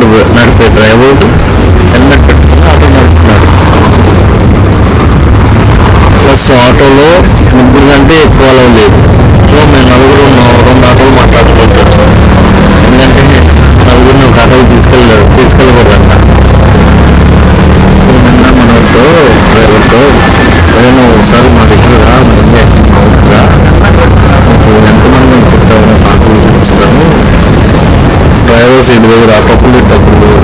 నడిపే నడిపే driver helmet పెట్టుకుని ఆటో నడుపుతున్నాడు. ప్లస్ ఆటోలో ముగ్గురు కంటే ఎక్కువ అలవ్ లేదు. సో మేము నలుగురు రెండు ఆటోలు మాట్లాడుకోవచ్చు వచ్చాము డ్రైవర్ సీట్ దగ్గర పప్పులు డబ్బులు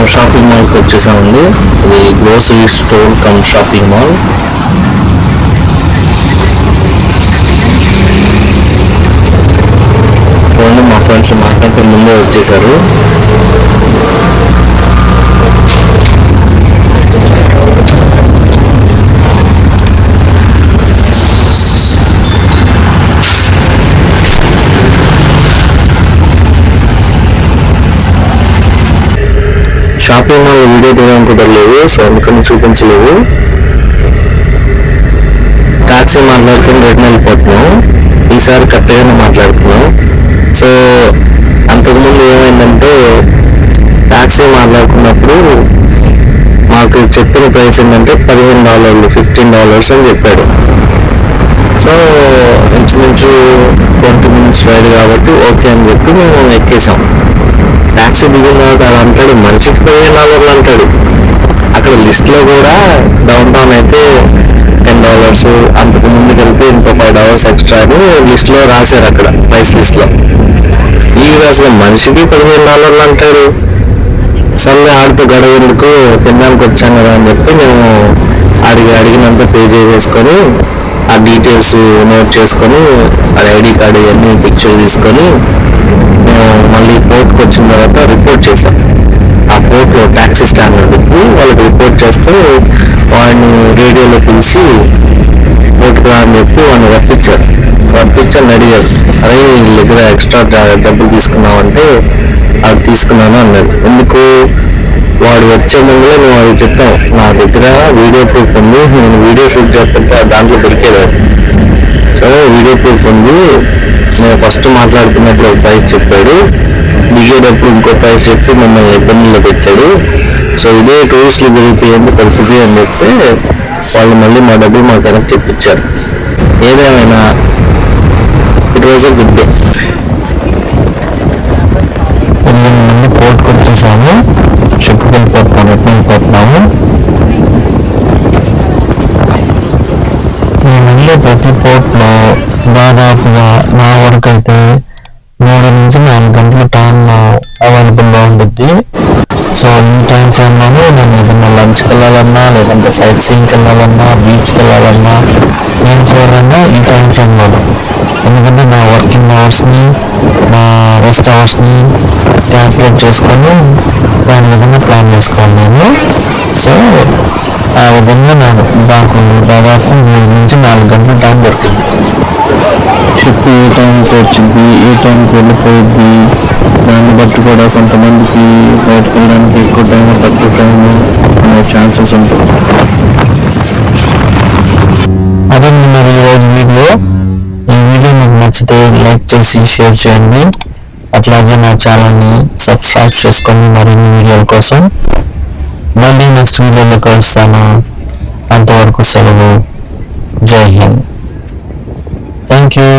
మనం షాపింగ్ మాల్కి వచ్చేసామండి. ఇది grocery store cum shopping mall చూడండి మా ఫ్రెండ్స్ మాట్లాడితే ముందే వచ్చేసారు. షాపింగ్ మాల్ వీడియో తీయడానికి కుదరలేదు సో అందుకని చూపించలేదు. టాక్సీ మాట్లాడుకుని రిటర్న్ వెళ్ళిపోతున్నాం. ఈసారి కరెక్ట్గానే మాట్లాడుతున్నాం. సో అంతకుముందు ఏమైందంటే టాక్సీ మాట్లాడుకున్నప్పుడు మాకు చెప్పిన ప్రైస్ ఏంటంటే పదిహేను డాలర్లు ఫిఫ్టీన్ డాలర్స్ అని చెప్పాడు. సో ఇంచుమించు ట్వంటీ మినిట్స్ రైడ్ కాబట్టి ఓకే అని చెప్పి మేము ఎక్కేసాం. ట్యాక్సీ దిగిన తర్వాత అలా అంటాడు మనిషికి పదిహేను డాలర్లు అంటాడు. అక్కడ లిస్ట్లో కూడా డౌన్ టౌన్ అయితే టెన్ డాలర్స్ అంతకు ముందుకు వెళ్తే ఇంకో ఫైవ్ డాలర్స్ ఎక్స్ట్రా అని లిస్ట్లో రాశారు అక్కడ ప్రైస్ లిస్ట్లో. లో అసలు మనిషికి పదిహేను డాలర్లు అంటాడు. సర్లే ఆడితో గడవేందుకు ఎందుకు? తినడానికి వచ్చాం కదా అని చెప్పి మేము అడిగి అడిగినంత పే చేసేసుకొని ఆ డీటెయిల్స్ నోట్ చేసుకొని ఆ ఐడి కార్డు ఇవన్నీ పిక్చర్ తీసుకొని మేము మళ్ళీ పోర్ట్కి వచ్చిన తర్వాత పోర్ట్లో అని స్టాండ్ ఉంటుంది వాళ్ళకి రిపోర్ట్ చేస్తే వాడిని రేడియోలో పిలిచి పోర్టుకు అని చెప్పి వాడిని రప్పించారు. రప్పించని అడిగారు. అరే వీళ్ళ దగ్గర ఎక్స్ట్రా డబ్బులు తీసుకున్నావంటే అది తీసుకున్నాను అన్నాడు. ఎందుకు? వాడు వచ్చే ముందులో మేము అది చెప్పాం నా దగ్గర వీడియో ప్రూఫ్ ఉంది. నేను వీడియో షూట్ చేస్తుంటే దాంట్లో దొరికేదాడు సో వీడియో ప్రూఫ్ ఉంది. ఫస్ట్ మాట్లాడుకున్నప్పుడు ఒక ప్రైస్ చెప్పాడు. దిగేటప్పుడు ఇంకో ప్రైస్ చెప్పి మమ్మల్ని ఇబ్బందుల్లో పెట్టాడు. సో ఇదే టూరిస్టులు జరిగితే ఏంటి పరిస్థితి అని చెప్తే వాళ్ళు మళ్ళీ మా డబ్బులు మాకు కనెక్ట్ ఇప్పించారు ఏదేమైనా it was a good day. ఎనిమిది వచ్చేసాము. షిప్కి వెళ్ళిపోతాం రిటర్న్ వెళ్ళిపోతున్నాము నేను వెళ్ళే ప్రతి పోర్ట్లో దాదాపుగా నా వరకు అయితే మూడు నుంచి నాలుగు గంటల టైం అవైలబుల్గా ఉంటుంది సో ఈ టైం ఫ్రేమ్లోనే నేను ఏదైనా లంచ్కి వెళ్ళాలన్నా లేదంటే సైట్ సీయింగ్కి వెళ్ళాలన్నా బీచ్కి వెళ్ళాలన్నా ఏం చేయాలన్నా ఈ టైం ఫ్రేమ్లోనే ఎందుకంటే నా వర్కింగ్ అవర్స్ని నా రెస్ట్ అవర్స్ని క్యాల్కులేట్ చేసుకొని దాని విధంగా ప్లాన్ చేసుకోవాలి నేను. సో ఆ విధంగా నాకు నాకు దాదాపు మూడు నుంచి నాలుగు గంటల టైం దొరికింది. వెళ్ళిపోయింది ఏ టైంకి వెళ్ళిపోయింది దాన్ని బట్టి కూడా కొంతమందికి బయటకు వెళ్ళడానికి ఎక్కువ టైం తక్కువ టైం అనే ఛాన్సెస్ ఉంటాయి. అదండి మరి ఈరోజు వీడియో. ఈ వీడియో మీకు నచ్చితే లైక్ చేసి షేర్ చేయండి. అట్లాగే నా ఛానల్ని సబ్స్క్రైబ్ చేసుకోండి మరిన్ని వీడియోల కోసం మళ్ళీ నెక్స్ట్ వీడియోలో కలుస్తాను. అంతవరకు సెలవు. జై హింద్. Thank you